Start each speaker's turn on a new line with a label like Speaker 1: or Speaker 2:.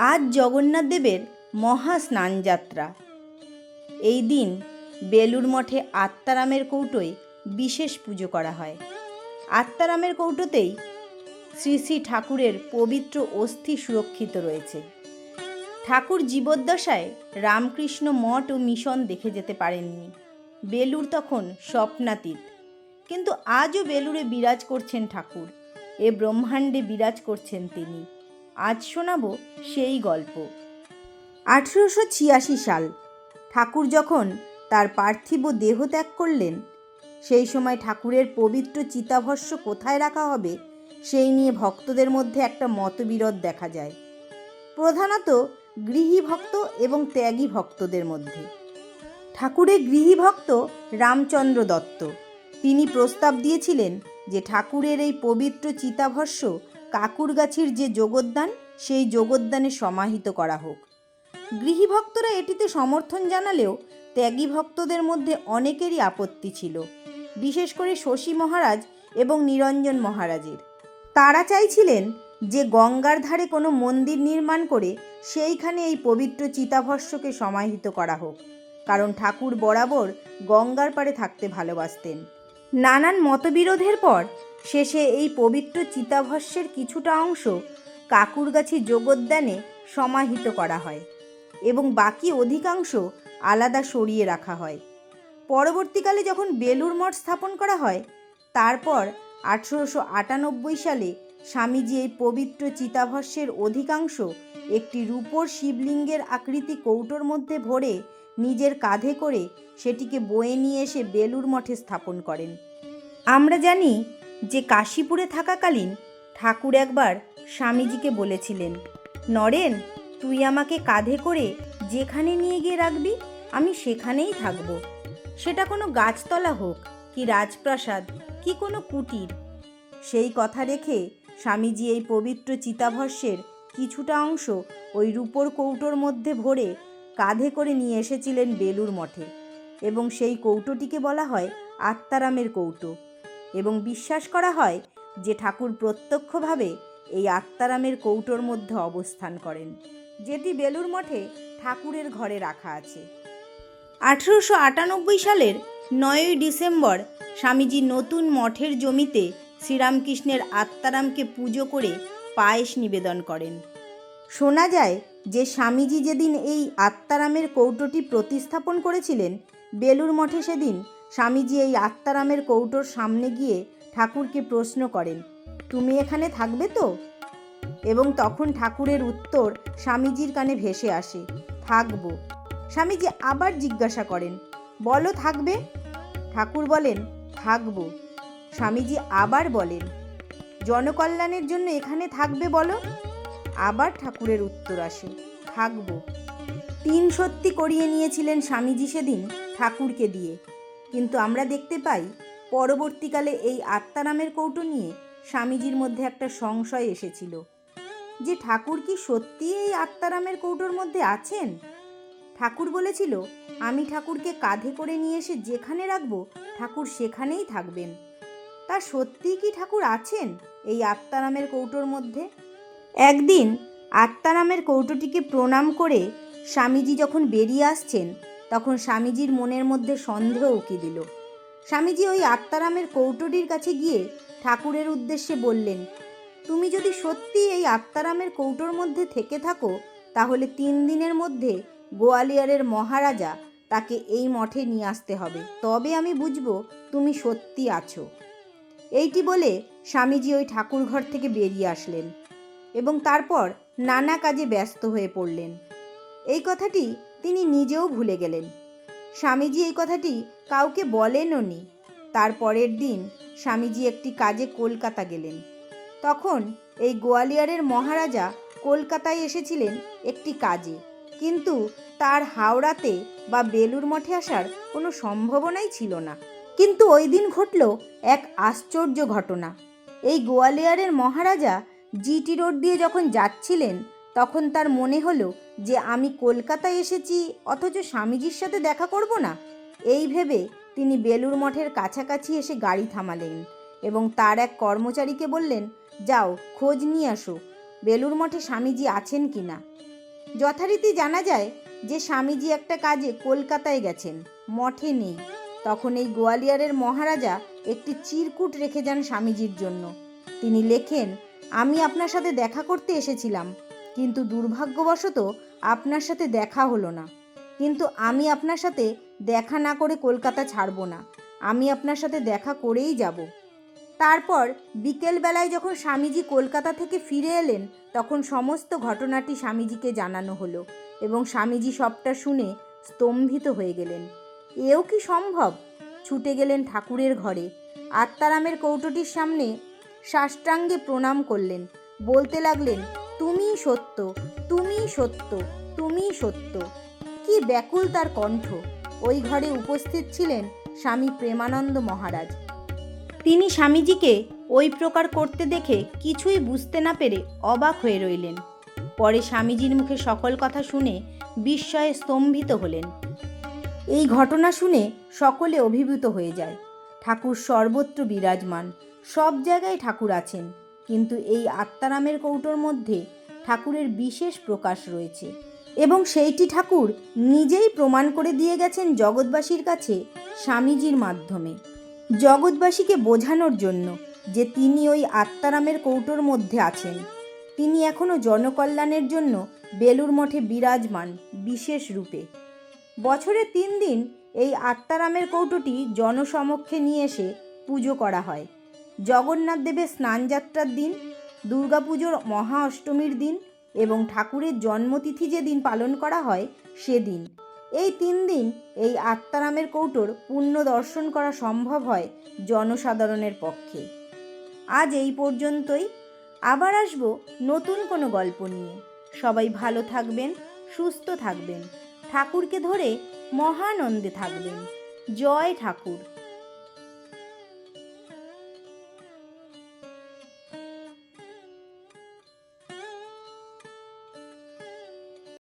Speaker 1: আজ জগন্নাথ দেবের মহা স্নানযাত্রা। এই দিন বেলুর মঠে আত্মারামের কৌটোয় বিশেষ পুজো করা হয়। আত্মারামের কৌটোতেই শ্রী শ্রী ঠাকুরের পবিত্র অস্থি সুরক্ষিত রয়েছে। ঠাকুর জীবদ্দশায় রামকৃষ্ণ মঠ ও মিশন দেখে যেতে পারেননি। বেলুর তখন স্বপ্নাতীত। কিন্তু আজও বেলুরে বিরাজ করছেন ঠাকুর। এ ব্রহ্মাণ্ডে বিরাজ করছেন তিনি। আজ শোনাবো সেই গল্প। আঠেরোশো ছিয়াশি সাল, ঠাকুর যখন তার পার্থিব দেহ ত্যাগ করলেন, সেই সময় ঠাকুরের পবিত্র চিতাভস্য কোথায় রাখা হবে সেই নিয়ে ভক্তদের মধ্যে একটা মতবিরোধ দেখা যায়। প্রধানত গৃহী ভক্ত এবং ত্যাগী ভক্তদের মধ্যে। ঠাকুরের গৃহী ভক্ত রামচন্দ্র দত্ত। তিনি প্রস্তাব দিয়েছিলেন যে ঠাকুরের এই পবিত্র চিতাভস্য কাকুরগাছির যে যোগোদ্যান সেই যোগোদ্যানে সমাহিত করা হোক। গৃহী ভক্তরা এটিতে সমর্থন জানালেও ত্যাগী ভক্তদের মধ্যে অনেকেরই আপত্তি ছিল, বিশেষ করে শশী মহারাজ এবং নিরঞ্জন মহারাজের। তারা চাইছিলেন যে গঙ্গার ধারে কোনো মন্দির নির্মাণ করে সেইখানে এই পবিত্র চিতাভস্যকে সমাহিত করা হোক, কারণ ঠাকুর বরাবর গঙ্গার পাড়ে থাকতে ভালোবাসতেন। নানান মতবিরোধের পর শেষে এই পবিত্র চিতাভস্যের কিছুটা অংশ কাকুরগাছি যোগোদ্যানে সমাহিত করা হয় এবং বাকি অধিকাংশ আলাদা সরিয়ে রাখা হয়। পরবর্তীকালে যখন বেলুর মঠ স্থাপন করা হয়, তারপর আঠেরোশো আটানব্বই সালে স্বামীজি এই পবিত্র চিতাভস্যের অধিকাংশ একটি রূপোর শিবলিঙ্গের আকৃতি কৌটোর মধ্যে ভরে নিজের কাঁধে করে সেটিকে বয়ে নিয়ে এসে বেলুর মঠে স্থাপন করেন। আমরা জানি যে কাশীপুরে থাকাকালীন ঠাকুর একবার স্বামীজিকে বলেছিলেন, নরেন, তুই আমাকে কাঁধে করে যেখানে নিয়ে গিয়ে রাখবি, আমি সেখানেই থাকব। সেটা কোনো গাছতলা হোক, কি রাজপ্রাসাদ, কি কোনো কুটির সেই কথা রেখে স্বামীজি এই পবিত্র চিতাভস্যের কিছুটা অংশ ওই রূপোর কৌটোর মধ্যে ভরে কাঁধে করে নিয়ে এসেছিলেন বেলুর মঠে এবং সেই কৌটোটিকে বলা হয় আত্মারামের কৌটো। এবং বিশ্বাস করা হয় যে ঠাকুর প্রত্যক্ষভাবে এই আত্মারামের কৌটোর মধ্যে অবস্থান করেন, যেটি বেলুর মঠে ঠাকুরের ঘরে রাখা আছে। আঠেরোশো আটানব্বই সালের নয়ই ডিসেম্বর স্বামীজি নতুন মঠের জমিতে শ্রীরামকৃষ্ণের আত্মারামকে পুজো করে পায়েস নিবেদন করেন। শোনা যায় যে স্বামীজি যেদিন এই আত্মারামের কৌটোটি প্রতিস্থাপন করেছিলেন বেলুর মঠে সেদিন স্বামীজি এই আত্মারামের কৌটোর সামনে গিয়ে ঠাকুরকে প্রশ্ন করেন, তুমি এখানে থাকবে তো? এবং তখন ঠাকুরের উত্তর স্বামীজির কানে ভেসে আসে, থাকব। স্বামীজি আবার জিজ্ঞাসা করেন, বলো থাকবে? ঠাকুর বলেন, থাকব। স্বামীজি আবার বলেন, জনকল্যাণের জন্য এখানে থাকবে বলো? আবার ঠাকুরের উত্তর আসে, থাকব। তিন সত্যি করিয়ে নিয়েছিলেন স্বামীজি সেদিন ঠাকুরকে দিয়ে। কিন্তু আমরা দেখতে পাই, পরবর্তীকালে এই আত্মারামের কৌটো নিয়ে স্বামীজির মধ্যে একটা সংশয় এসেছিল। যে ঠাকুর কি সত্যি এই আত্মারামের কৌটোর মধ্যে আছেন? ঠাকুর বলেছিল, আমি ঠাকুরকে কাঁধে করে নিয়ে এসে যেখানে রাখব, ঠাকুর সেখানেই থাকবেন। তা সত্যিই কি ঠাকুর আছেন এই আত্মারামের কৌটোর মধ্যে? একদিন আত্মারামের কৌটোটিকে প্রণাম করে স্বামীজি যখন বেরিয়ে আসছেন, তখন স্বামীজির মনের মধ্যে সন্দেহ উকি দিল। স্বামীজি ওই আত্মারামের কৌটোটির কাছে গিয়ে ঠাকুরের উদ্দেশ্যে বললেন, তুমি যদি সত্যি এই আত্মারামের কৌটোর মধ্যে থেকে থাকো, তাহলে তিন দিনের মধ্যে গোয়ালিয়রের মহারাজা তাকে এই মঠে নিয়ে আসতে হবে। তবে আমি বুঝব তুমি সত্যি আছো। এইটি বলে স্বামীজি ওই ঠাকুর ঘর থেকে বেরিয়ে আসলেন এবং তারপর নানা কাজে ব্যস্ত হয়ে পড়লেন। এই কথাটি তিনি নিজেও ভুলে গেলেন। স্বামীজি এই কথাটি কাউকে বলেনও নি। তার পরের দিন স্বামীজি একটি কাজে কলকাতা গেলেন। তখন এই গোয়ালিয়রের মহারাজা কলকাতায় এসেছিলেন একটি কাজে। কিন্তু তার হাওড়াতে বা বেলুর মঠে আসার কোনো সম্ভাবনাই ছিল না। কিন্তু ওই দিন ঘটল এক আশ্চর্য ঘটনা। এই গোয়ালিয়রের মহারাজা জিটি রোড দিয়ে যখন যাচ্ছিলেন তখন তার মনে হলো যে আমি কলকাতায় এসেছি, অথচ স্বামীজির সাথে দেখা করব না। এই ভেবে তিনি বেলুর মঠের কাছাকাছি এসে গাড়ি থামালেন এবং তার এক কর্মচারীকে বললেন, যাও, খোঁজ নিয়ে আসো বেলুর মঠে স্বামীজি আছেন কি না? যথারীতি জানা যায় যে স্বামীজি একটা কাজে কলকাতায় গেছেন, মঠে নেই। তখন এই গোয়ালিয়রের মহারাজা একটি চিরকুট রেখে যান স্বামীজির জন্য। তিনি লেখেন, আমি আপনার সাথে দেখা করতে এসেছিলাম কিন্তু দুর্ভাগ্যবশত আপনার সাথে দেখা হলো না। কিন্তু আমি আপনার সাথে দেখা না করে কলকাতা ছাড়বো না। আমি আপনার সাথে দেখা করেই যাব। তারপর বিকেলবেলায় যখন স্বামীজি কলকাতা থেকে ফিরে এলেন, তখন সমস্ত ঘটনাটি স্বামীজিকে জানানো হলো এবং স্বামীজি সবটা শুনে স্তম্ভিত হয়ে গেলেন। এও কি সম্ভব? ছুটে গেলেন ঠাকুরের ঘরে। আত্মারামের কৌটোটির সামনে সাষ্টাঙ্গে প্রণাম করলেন। বলতে লাগলেন তুমিই সত্য তুমিই সত্য তুমিই সত্য। কি ব্যাকুল তার কণ্ঠ। ওই ঘরে উপস্থিত ছিলেন স্বামী প্রেমানন্দ মহারাজ। তিনি স্বামীজিকে ওই প্রকার করতে দেখে কিছুই বুঝতে না পেরে অবাক হয়ে রইলেন। পরে স্বামীজির মুখে সকল কথা শুনে বিস্ময়ে স্তম্ভিত হলেন। এই ঘটনা শুনে সকলে অভিভূত হয়ে যায়। ঠাকুর সর্বত্র বিরাজমান। সব জায়গায় ঠাকুর আছেন। কিন্তু এই আত্মারামের কৌটোর মধ্যে ঠাকুরের বিশেষ প্রকাশ রয়েছে এবং সেইটি ঠাকুর নিজেই প্রমাণ করে দিয়ে গেছেন জগৎবাসীর কাছে স্বামীজির মাধ্যমে। জগৎবাসীকে বোঝানোর জন্য যে তিনি ওই আত্মারামের কৌটোর মধ্যে আছেন। তিনি এখনও জনকল্যাণের জন্য বেলুর মঠে বিরাজমান বিশেষ রূপে। বছরে তিন দিন এই আত্মারামের কৌটোটি জনসমক্ষে নিয়ে এসে পুজো করা হয়। জগন্নাথ দেবের স্নানযাত্রার দিন, দুর্গাপুজোর মহা অষ্টমীর দিন এবং ঠাকুরের জন্মতিথি যেদিন পালন করা হয় সেদিন এই তিন দিন এই আত্মারামের কৌটোর পুণ্য দর্শন করা সম্ভব হয় জনসাধারণের পক্ষে। আজ এই পর্যন্তই। আবার আসব নতুন কোনো গল্প নিয়ে। সবাই ভালো থাকবেন, সুস্থ থাকবেন। ঠাকুরকে ধরে মহানন্দে থাকবেন। জয় ঠাকুর।